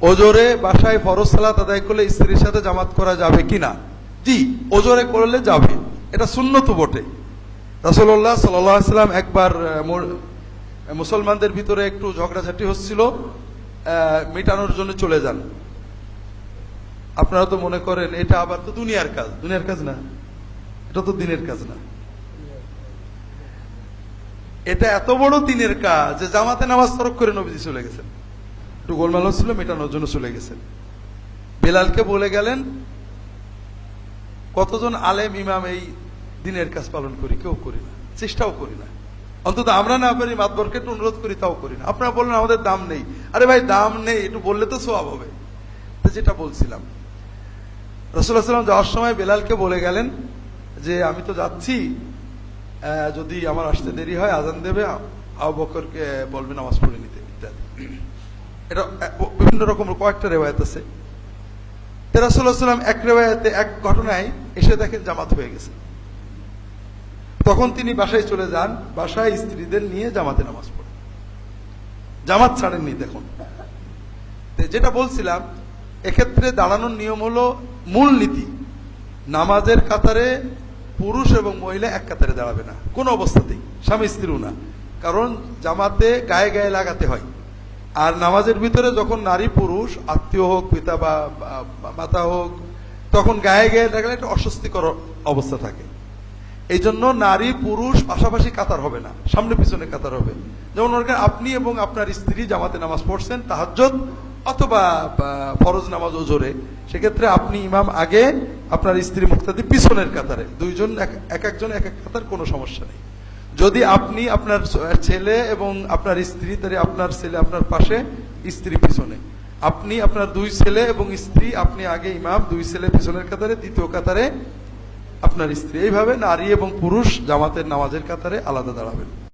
ওজোরে বাসায় ফরজ সালাত আদায় করলে স্ত্রীর সাথে জামাত করা যাবে কিনা? জি, ওজোরে করলে যাবে। এটা সুন্নত বটে। রাসুল্লাহ সাল্লাম একবার মুসলমানদের ভিতরে একটু ঝগড়াঝাটি হচ্ছিল মেটানোর জন্য চলে যান। আপনারা তো মনে করেন, এটা আবার তো দুনিয়ার কাজ। দুনিয়ার কাজ না। এটা তো দিনের কাজ না। এটা এত বড় দিনের কাজ যে জামাতে নামাজ তরক করে নবীজি চলে গেছেন। একটু গোলমাল হচ্ছিল, মেটানোর জন্য চলে গেছেন। বেলালকে বলে গেলেন, কতজন আলেম ইমাম এই দিনের কাজ পালন করি? কেউ করি না, চেষ্টাও করি না। অন্তত আমরা না পারি, মাতবরকে একটু অনুরোধ করি, তাও করি না। আপনারা বললেন, আমাদের দাম নেই। আরে ভাই, দাম নেই, একটু বললে তো সোয়াব হবে। তো যেটা বলছিলাম রসুল্লাহ সাল্লাম যাওয়ার সময় বেলালকে বলে গেলেন যে, আমি তো যাচ্ছি যদি আমার আসতে দেরি হয়, আজান দেবে, আবু বকরকে বলবে নামাজ পড়ে নিতে, ইত্যাদি। এটা বিভিন্ন রকম কয়েকটা রেওয়ায়ত আছে। তেরাসুল্লাহ সাল্লাম এক রেওয়ায়তে, এক ঘটনায় এসে দেখেন জামাত হয়ে গেছে। তখন তিনি বাসায় চলে যান, বাসায় স্ত্রীদের নিয়ে জামাতে নামাজ পড়ে জামাত ছাড়েননি, দেখুন। যেটা বলছিলাম, এক্ষেত্রে দাঁড়ানোর নিয়ম হলো মূল নীতি, নামাজের কাতারে পুরুষ এবং মহিলা এক কাতারে দাঁড়াবে না। কোনো অবস্থাতেই, স্বামী স্ত্রীও না। কারণ জামাতে গায়ে গায়ে লাগাতে হয়। আর নামাজের ভিতরে যখন নারী পুরুষ, আত্মীয় হোক, পিতা বা মাতা হোক, তখন গায়ে গায়ে লাগালে একটা অস্বস্তিকর অবস্থা থাকে। এই জন্য নারী পুরুষ পাশাপাশি কাতার হবে না, সামনে পিছনে কাতার হবে। যেমন আপনি এবং আপনার স্ত্রী জামাতে নামাজ পড়ছেন, তাহাজ্জদ অথবা ফরজ নামাজ ওজোরে, সেক্ষেত্রে আপনি ইমাম আগে, আপনার স্ত্রী মুক্তাদি পিছনের কাতারে। দুইজন এক একজন এক এক কাতার, কোনো সমস্যা নেই। যদি আপনি আপনার ছেলে এবং আপনার স্ত্রী, তাহলে আপনার ছেলে আপনার পাশে, স্ত্রী পিছনে। আপনি আপনার দুই ছেলে এবং স্ত্রী, আপনি আগে ইমাম, দুই ছেলে পিছনের কাতারে, দ্বিতীয় কাতারে আপনার স্ত্রী। এইভাবে নারী এবং পুরুষ জামাতের নামাজের কাতারে আলাদা দাঁড়াবেন।